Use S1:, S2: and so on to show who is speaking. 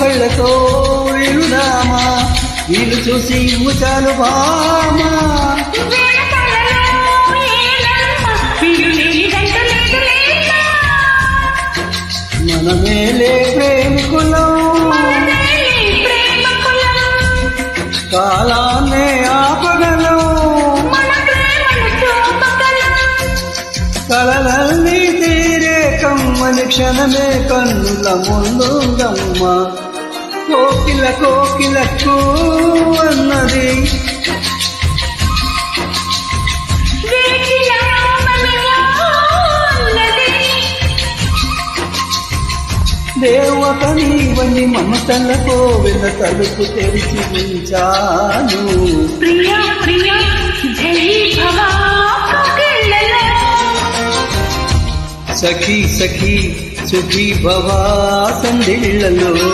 S1: కళ్ళతో విరుదామా? వీలు చూసి ముచాలు బామా. మనమేలే ప్రేమికులం. కాలాన్నే ఆపగలం. కలలన్నీ తీరే కమ్మని క్షణమే కన్నుల ముందుందమ్మా. కోకిల కోకిలకు అన్నది. దేవత నీవని మమతలతో వెన్న తలుపు తెరిచి ఉంచాను.
S2: ప్రియా ప్రియా జై భవా కోకిలలో.
S1: సఖీ సఖీ సుఖీ భవా సందిళ్ళలో